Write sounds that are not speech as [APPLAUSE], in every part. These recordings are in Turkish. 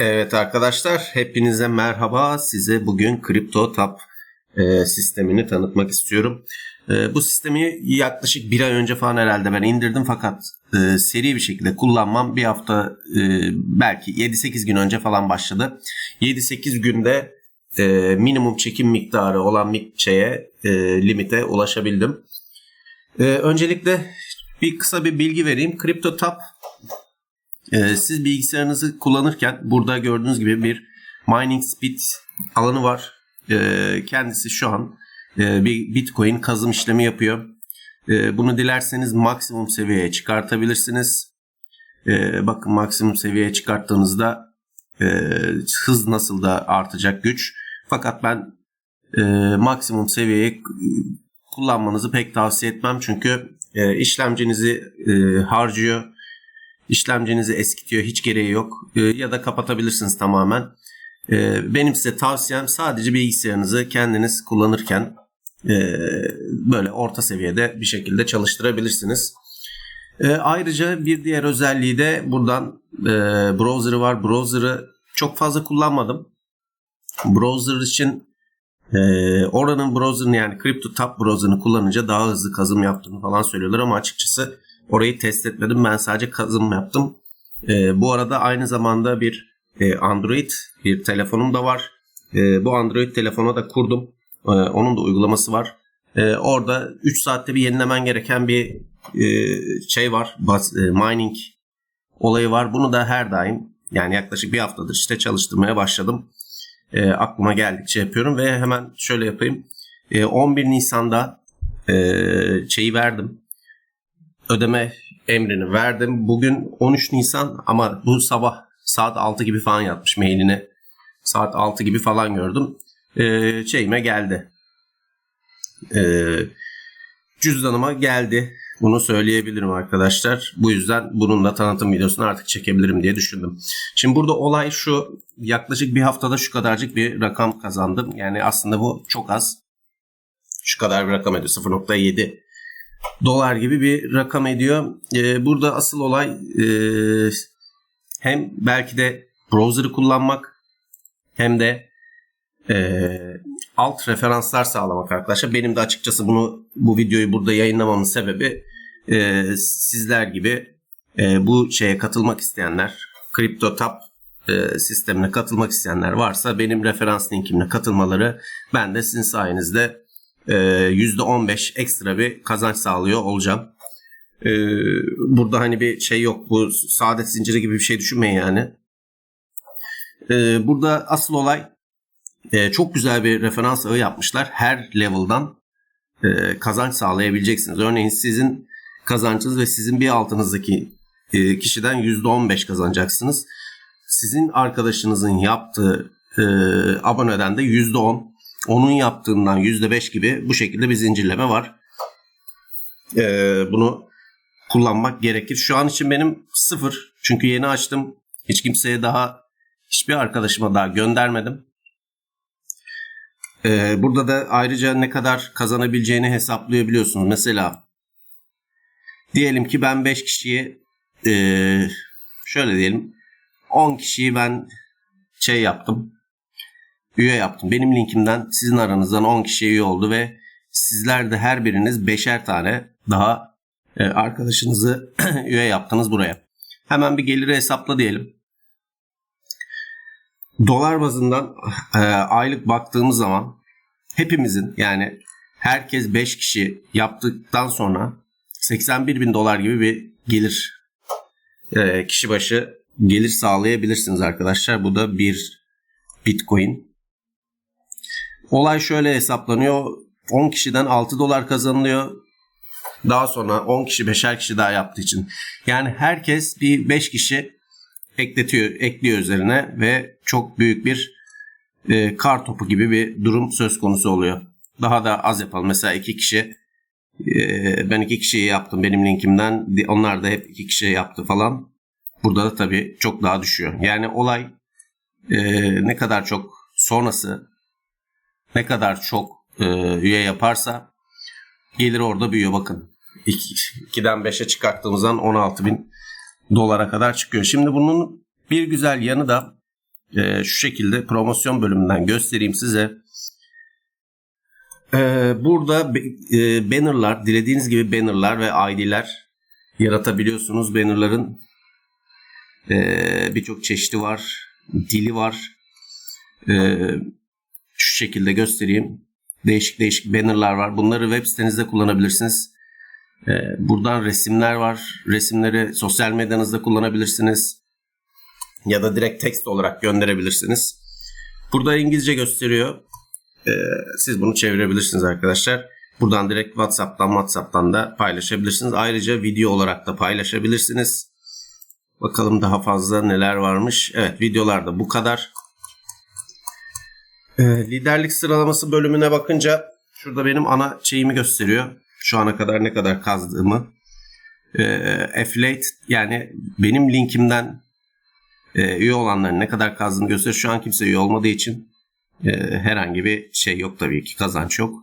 Evet arkadaşlar hepinize merhaba. Size bugün CryptoTap e, sistemini tanıtmak istiyorum. E, bu sistemi yaklaşık bir ay önce falan herhalde ben indirdim fakat e, seri bir şekilde kullanmam bir hafta e, belki 7-8 gün önce falan başladı. 7-8 günde e, minimum çekim miktarı olan şeye e, limite ulaşabildim. E, öncelikle bir kısa bir bilgi vereyim. CryptoTap ee, siz bilgisayarınızı kullanırken burada gördüğünüz gibi bir mining speed alanı var. Ee, kendisi şu an e, bir bitcoin kazım işlemi yapıyor. Ee, bunu dilerseniz maksimum seviyeye çıkartabilirsiniz. Ee, bakın maksimum seviyeye çıkarttığınızda e, hız nasıl da artacak güç. Fakat ben e, maksimum seviyeyi kullanmanızı pek tavsiye etmem. Çünkü e, işlemcinizi e, harcıyor işlemcinizi eskitiyor hiç gereği yok e, ya da kapatabilirsiniz tamamen. E, benim size tavsiyem sadece bilgisayarınızı kendiniz kullanırken e, böyle orta seviyede bir şekilde çalıştırabilirsiniz. Ayrıca bir diğer özelliği de buradan browser'ı var. Browser'ı çok fazla kullanmadım. Browser için oranın browser'ını yani CryptoTab browser'ını kullanınca daha hızlı kazım yaptığını falan söylüyorlar ama açıkçası Orayı test etmedim. Ben sadece kazım yaptım. E, bu arada aynı zamanda bir e, Android bir telefonum da var. E, bu Android telefona da kurdum. E, onun da uygulaması var. E, orada 3 saatte bir yenilemen gereken bir e, şey var. Bas, e, mining olayı var. Bunu da her daim yani yaklaşık bir haftadır işte çalıştırmaya başladım. E, aklıma geldikçe yapıyorum ve hemen şöyle yapayım. E, 11 Nisan'da e, şeyi verdim ödeme emrini verdim. Bugün 13 Nisan ama bu sabah saat 6 gibi falan yatmış mailini. Saat 6 gibi falan gördüm. Ee, şeyime geldi. Ee, cüzdanıma geldi. Bunu söyleyebilirim arkadaşlar. Bu yüzden bunun da tanıtım videosunu artık çekebilirim diye düşündüm. Şimdi burada olay şu. Yaklaşık bir haftada şu kadarcık bir rakam kazandım. Yani aslında bu çok az. Şu kadar bir rakam ediyor. 0.7 dolar gibi bir rakam ediyor. E, burada asıl olay e, hem belki de browser'ı kullanmak hem de e, alt referanslar sağlamak arkadaşlar. Benim de açıkçası bunu bu videoyu burada yayınlamamın sebebi e, sizler gibi bu şeye katılmak isteyenler, CryptoTab e, sistemine katılmak isteyenler varsa benim referans linkimle katılmaları ben de sizin sayenizde %15 ee, ekstra bir kazanç sağlıyor olacağım. Ee, burada hani bir şey yok. Bu saadet zinciri gibi bir şey düşünmeyin yani. Ee, burada asıl olay e, çok güzel bir referans ağı yapmışlar. Her level'dan e, kazanç sağlayabileceksiniz. Örneğin sizin kazancınız ve sizin bir altınızdaki e, kişiden %15 kazanacaksınız. Sizin arkadaşınızın yaptığı aboneden de %10 onun yaptığından %5 gibi bu şekilde bir zincirleme var. Ee, bunu kullanmak gerekir. Şu an için benim sıfır. Çünkü yeni açtım. Hiç kimseye daha hiçbir arkadaşıma daha göndermedim. Ee, burada da ayrıca ne kadar kazanabileceğini hesaplayabiliyorsunuz. Mesela diyelim ki ben 5 kişiyi ee, şöyle diyelim 10 kişiyi ben şey yaptım üye yaptım. Benim linkimden sizin aranızdan 10 kişi üye oldu ve sizler de her biriniz beşer tane daha e, arkadaşınızı [CLEARS THROAT] üye yaptınız buraya. Hemen bir geliri hesapla diyelim. Dolar bazından e, aylık baktığımız zaman hepimizin yani herkes 5 kişi yaptıktan sonra 81 bin dolar gibi bir gelir e, kişi başı gelir sağlayabilirsiniz arkadaşlar. Bu da bir bitcoin. Olay şöyle hesaplanıyor. 10 kişiden 6 dolar kazanılıyor. Daha sonra 10 kişi 5'er kişi daha yaptığı için. Yani herkes bir 5 kişi ekletiyor, ekliyor üzerine ve çok büyük bir e, kar topu gibi bir durum söz konusu oluyor. Daha da az yapalım. Mesela 2 kişi e, ben 2 kişiyi yaptım benim linkimden. Onlar da hep 2 kişi yaptı falan. Burada da tabii çok daha düşüyor. Yani olay e, ne kadar çok sonrası ne kadar çok e, üye yaparsa gelir orada büyüyor bakın. 2'den 5'e çıkarttığımızdan 16 bin dolara kadar çıkıyor. Şimdi bunun bir güzel yanı da e, şu şekilde promosyon bölümünden göstereyim size. E, burada e, bannerlar, dilediğiniz gibi bannerlar ve ID'ler yaratabiliyorsunuz. Bannerların e, birçok çeşidi var, dili var. E, şu şekilde göstereyim. Değişik değişik bannerlar var. Bunları web sitenizde kullanabilirsiniz. E, buradan resimler var. Resimleri sosyal medyanızda kullanabilirsiniz. Ya da direkt text olarak gönderebilirsiniz. Burada İngilizce gösteriyor. E, siz bunu çevirebilirsiniz arkadaşlar. Buradan direkt WhatsApp'tan WhatsApp'tan da paylaşabilirsiniz. Ayrıca video olarak da paylaşabilirsiniz. Bakalım daha fazla neler varmış. Evet videolarda bu kadar. Ee, liderlik sıralaması bölümüne bakınca şurada benim ana şeyimi gösteriyor. Şu ana kadar ne kadar kazdığımı. Ee, affiliate yani benim linkimden e, üye olanların ne kadar kazdığını gösteriyor. Şu an kimse üye olmadığı için e, herhangi bir şey yok tabii ki kazanç yok.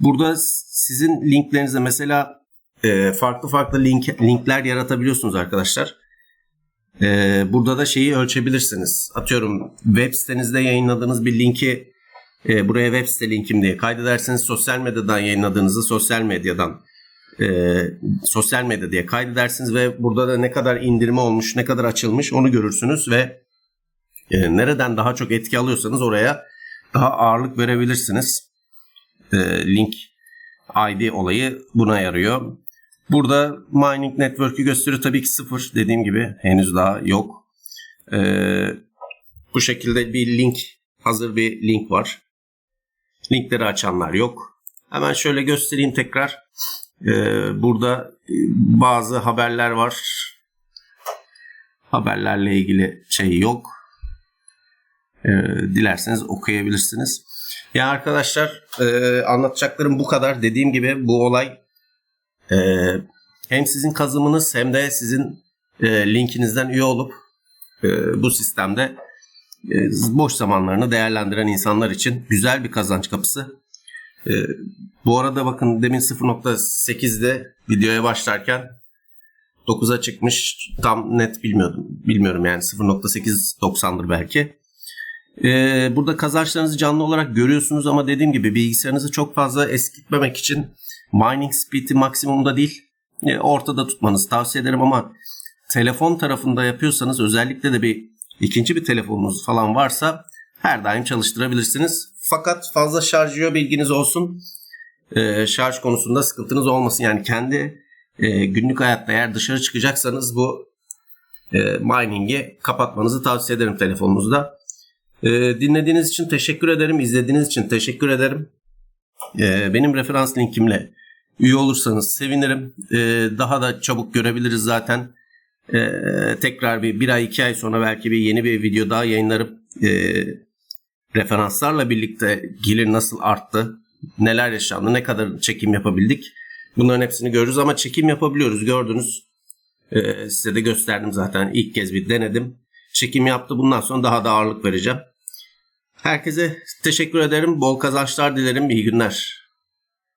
Burada sizin linklerinize mesela e, farklı farklı link, linkler yaratabiliyorsunuz arkadaşlar. Ee, burada da şeyi ölçebilirsiniz. Atıyorum web sitenizde yayınladığınız bir linki e, buraya web site linkim diye kaydederseniz sosyal medyadan yayınladığınızı sosyal medyadan e, sosyal medya diye kaydedersiniz ve burada da ne kadar indirme olmuş, ne kadar açılmış onu görürsünüz ve e, nereden daha çok etki alıyorsanız oraya daha ağırlık verebilirsiniz. E, link ID olayı buna yarıyor. Burada mining network'ü gösteriyor. Tabii ki sıfır. Dediğim gibi henüz daha yok. Ee, bu şekilde bir link, hazır bir link var. Linkleri açanlar yok. Hemen şöyle göstereyim tekrar. Ee, burada bazı haberler var. Haberlerle ilgili şey yok. Ee, dilerseniz okuyabilirsiniz. Ya arkadaşlar e, anlatacaklarım bu kadar. Dediğim gibi bu olay ee, hem sizin kazımınız hem de sizin e, linkinizden üye olup e, bu sistemde e, boş zamanlarını değerlendiren insanlar için güzel bir kazanç kapısı. Bu arada bakın demin 0.8'de videoya başlarken 9'a çıkmış. Tam net bilmiyordum. Bilmiyorum yani 0.890'dır belki. Burada kazançlarınızı canlı olarak görüyorsunuz ama dediğim gibi bilgisayarınızı çok fazla eskitmemek için mining speed'i maksimumda değil e, ortada tutmanızı tavsiye ederim ama telefon tarafında yapıyorsanız özellikle de bir ikinci bir telefonunuz falan varsa her daim çalıştırabilirsiniz. Fakat fazla şarj yiyor bilginiz olsun. Ee, şarj konusunda sıkıntınız olmasın. Yani kendi e, günlük hayatta eğer dışarı çıkacaksanız bu e, mining'i kapatmanızı tavsiye ederim telefonunuzda. E, dinlediğiniz için teşekkür ederim. İzlediğiniz için teşekkür ederim. E, benim referans linkimle üye olursanız sevinirim. E, daha da çabuk görebiliriz zaten. E, tekrar bir, bir ay iki ay sonra belki bir yeni bir video daha yayınlarım. Referanslarla birlikte gelir nasıl arttı, neler yaşandı, ne kadar çekim yapabildik. Bunların hepsini görürüz ama çekim yapabiliyoruz gördünüz. Size de gösterdim zaten ilk kez bir denedim. Çekim yaptı bundan sonra daha da ağırlık vereceğim. Herkese teşekkür ederim. Bol kazançlar dilerim. İyi günler.